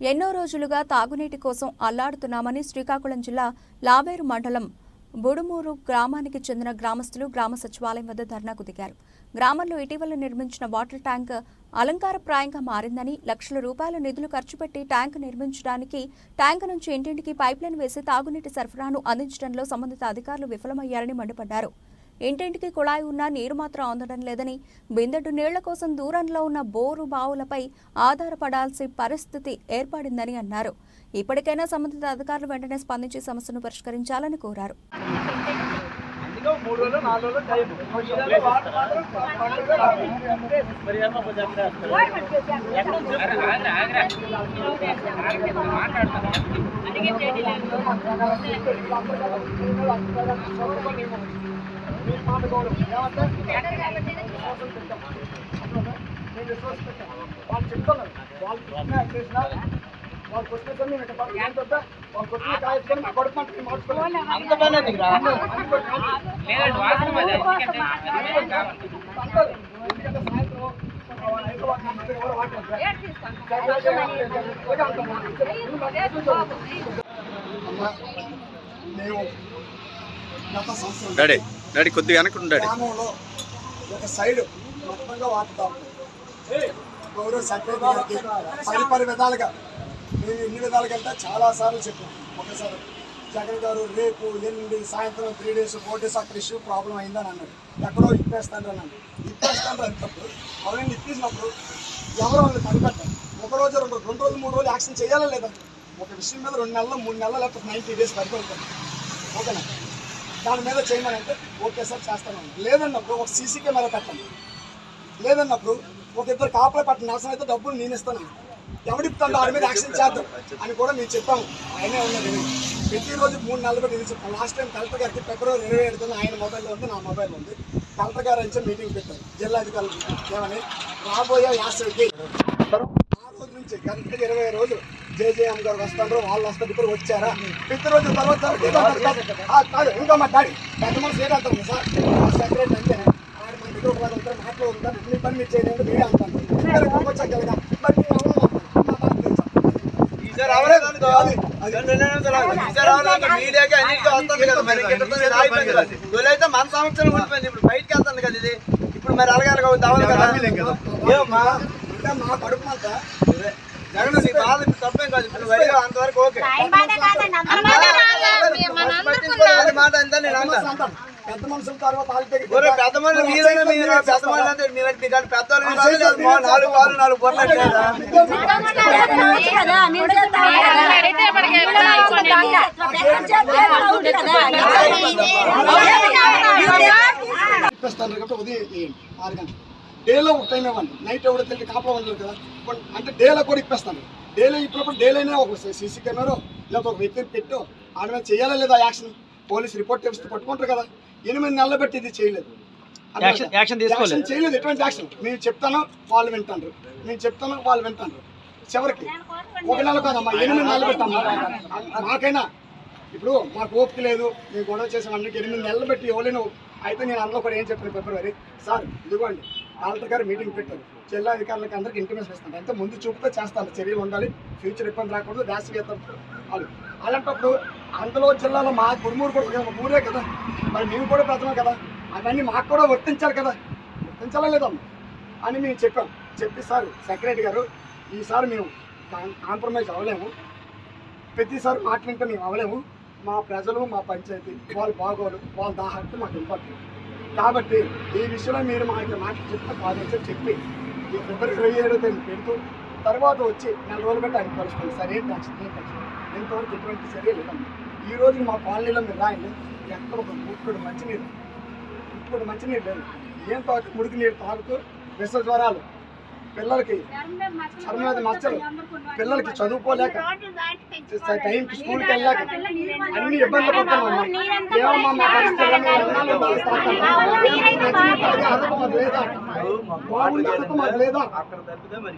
ఎన్నో రోజులుగా తాగునీటి కోసం అల్లాడుతున్నామని శ్రీకాకుళం జిల్లా లావేరు మండలం బుడుమూరు గ్రామానికి చెందిన గ్రామస్తులు గ్రామ సచివాలయం వద్ద ధర్నాకు దిగారు. గ్రామంలో ఇటీవల నిర్మించిన వాటర్ ట్యాంక్ అలంకారప్రాయంగా మారిందని లక్షల రూపాయల నిధులు ఖర్చు పెట్టి ట్యాంక్ నిర్మించడానికి ట్యాంక్ నుంచి ఇంటింటికి పైప్లైన్ వేసి తాగునీటి సరఫరాను అందించడంలో సంబంధిత అధికారులు విఫలమయ్యారని మండిపడ్డారు. ఇంటింటికి కుళాయి ఉన్నా నీరు మాత్రం అందడం లేదని బిందెడు నీళ్ళ కోసం దూరంలో ఉన్న బోరు బావులపై ఆధారపడాల్సి పరిస్థితి ఏర్పడిందని అన్నారు. ఇప్పటికైనా సంబంధిత అధికారులు వెంటనే స్పందించి సమస్యను పరిష్కరించాలని కోరారు. అందుకే మాట్లాడుకోవడం ఏమంటే నేను రిసోర్స్ పెట్టాను వాళ్ళు చెప్తున్నారు వాళ్ళు చెప్పిన చేసిన వాళ్ళు కొట్టిన మేము ఇట్లా పడుతుంది ఏం తప్ప వాళ్ళు కొట్టిన కాయకొని మా కొడుకు మంటకి మార్చుకోవాలి అంత పని దిగురా లేదండి వాస్తవం అది ఎందుకంటే అది వేరే కావాలి అంటారు ఎందుకంటే సాయంత్రం హైదరాబాద్ నుంచి ఎవరు వాడుకుంటారు అమ్మా మేము గత సంవత్సరం డాడీ కొద్ది కొద్దిగా గ్రామంలో ఒక సైడ్ మొత్తంగా వాడుతాం గౌరవ సెక్రటరీ పది పది విధాలుగా మేము ఎన్ని విధాలుగా అంటే చాలా సార్లు చెప్పాం. ఒకసారి జగన్ గారు రేపు ఎల్లుండి సాయంత్రం త్రీ డేస్ ఫోర్ డేస్ అక్కడ ఇష్యూ ప్రాబ్లం అయిందని అన్నాడు. ఎక్కడో ఇప్పేస్తాను అన్నాడు. ఇప్పేస్తాను అంటప్పుడు అవన్నీ ఇప్పించినప్పుడు ఎవరు వాళ్ళు కనిపెట్టారు. ఒక రోజు రెండు రెండు రోజులు మూడు రోజులు యాక్షన్ చేయాలా లేదా? ఒక విషయం మీద రెండు నెలలు మూడు నెలలు లేకపోతే నైంటీ డేస్ పడిపోతుంది ఓకేనా? దాని మీద చేయమని అంటే ఓకే సార్ చేస్తాను. లేదన్నప్పుడు ఒక సీసీ కెమెరా పెట్టండి. లేదన్నప్పుడు ఒక ఇద్దరు కాపలా పట్టిన అవసరం అయితే డబ్బులు నేను ఇస్తాను. ఎవడిస్తాను దాని మీద యాక్షన్ చేద్దాం అని కూడా మేము చెప్పాము. ఆయనే ఉన్నది ప్రతిరోజు మూడు నెలలు పెట్టి ఇది చెప్పాను లాస్ట్ టైం కలెక్టర్ గారికి ఫిబ్రవరి ఇరవై ఏడున ఆయన మొబైల్లో ఉంది నా మొబైల్ ఉంది. కలెక్టర్ గారు నుంచి మీటింగ్ పెట్టారు. జిల్లాధికారులు ఏమని? రాబోయే యాసరికి ఆ రోజు నుంచి కరెక్ట్గా ఇరవై రోజులు జేజేఎం గారు వస్తారు వాళ్ళు వస్తారు ఇప్పుడు వచ్చారా? ప్రతి రోజు తర్వాత కాదు. ఆ, కాదు ఇంకా మా డాడీ. పెద్ద మనసు ఏదంటారు సార్ సెక్రటరీ అంటే ఆడ మన దగ్గర ఒక ఉంటారు మాటలు ఉంటారు మీ పని మీరు చేయండి మీరే వచ్చాక కదా. కదా కదా. సంవత్సరం ఉండిపోయింది. ఇప్పుడు బయటికి వెళ్తుంది కదా ఇది. ఇప్పుడు మరి అలగాలి? కదా. ఏమమ్మా? అంటే మా కడుపు మంట. జగన్ నీ బాధ ఇప్పుడు తప్పేం కాదు. ఇప్పుడు వరి అంతవరకు ఓకే. మాట అంతా నేను అంటారు పెద్ద మనుషుల తర్వాత పెద్ద మనుషులు మీరైనా మీరు పెద్ద మనుషులు అంటే మీరు కాదు కాదు, మా నాలుగు పాలు నాలుగు ఇప్పిస్తాను కాబట్టి ఉదయం ఆరు గంటలు డేలో ఒక టైం ఇవ్వండి. నైట్ ఎవడో తెలియదు కాపలా ఉండదు కదా. ఇప్పుడు అంటే డేలో కూడా ఇప్పిస్తాను. డేలో ఇప్పుడు డేలోనే ఒక సీసీ కెమెరా లేదా ఒక వ్యక్తిని పెట్టు. ఆడ చేయాలా లేదా యాక్షన్? పోలీస్ రిపోర్ట్ ఇస్తే పట్టుకుంటారు కదా. ఎనిమిది నెలలు బట్టి ఇది చేయలేదు. చేయలేదు. ఎటువంటి యాక్షన్ మేము చెప్తాను వాళ్ళు వింటారు నేను చెప్తాను వాళ్ళు వింటారు చివరికి ఒక నెల కాదమ్మా ఎనిమిది నెలలు పెట్టమ్మా. మాకైనా ఇప్పుడు మాకు ఓపిక లేదు. మేము గొడవ చేసాం అందరికి ఎనిమిది నెలలు పెట్టి ఇవ్వలేను అయితే నేను అందులో కూడా ఏం చెప్పాను ఫిబ్రవరి సార్ ఇదిగోండి కలెక్టర్ గారు మీటింగ్ పెట్టారు. జిల్లా అధికారులకు అందరికీ ఇంటిమేషన్ ఇస్తాను. అంటే ముందు చూపుతో చేస్తాను. చర్యలు ఉండాలి. ఫ్యూచర్ ఇబ్బంది రాకూడదు. వేసవి వాళ్ళు అలాంటప్పుడు అందులో జిల్లాలో మా గురుమూరు కూడా ఒక ఊరే కదా. మరి మేము కూడా ప్రజలం కదా. అవన్నీ మాకు కూడా వర్తించాలి కదా. వర్తించాలా లేదమ్మా అని మేము చెప్పాం. చెప్పి సార్ సెక్రటరీ గారు ఈసారి మేము కాంప్రమైజ్ అవ్వలేము. ప్రతిసారి మాట్లాడితే మేము అవ్వలేము. మా ప్రజలు మా పంచాయతీ వాళ్ళు బాగోలు వాళ్ళ దాహత్తు మాకు ఇంపార్టెంట్ కాబట్టి ఈ విషయంలో మీరు మా యొక్క మాటలు చెప్పిన ఆలోచన చెప్పి ఈ ఫిబ్రవరి ఇరవై ఏడో తేదీ పెడుతూ తర్వాత వచ్చి నెల రోజులు బట్టి ఆయన కలుసుకోండి సార్ ఏం టెన్షన్ ఏం టెన్షన్. ఎంతవరకు ఎటువంటి చర్య లేదండి. ఈ రోజు మా కాలనీలో మీరు రాయండి. ఎక్కడ ఒక ముక్కుడు మంచినీరు ఇప్పుడు మంచినీరు లేదు. ఏం తాగు ముడికి నీరు తాగుతూ విష జ్వరాలు పిల్లలకి చర్మ మీద మచ్చలు పిల్లలకి చదువుకోలేక టైంకి స్కూల్కి వెళ్ళాక అన్ని ఇబ్బందులు పడుతున్నాం ఏమమ్మా మా పరిస్థితుల్లో లేదా? బాగుండే లేదా?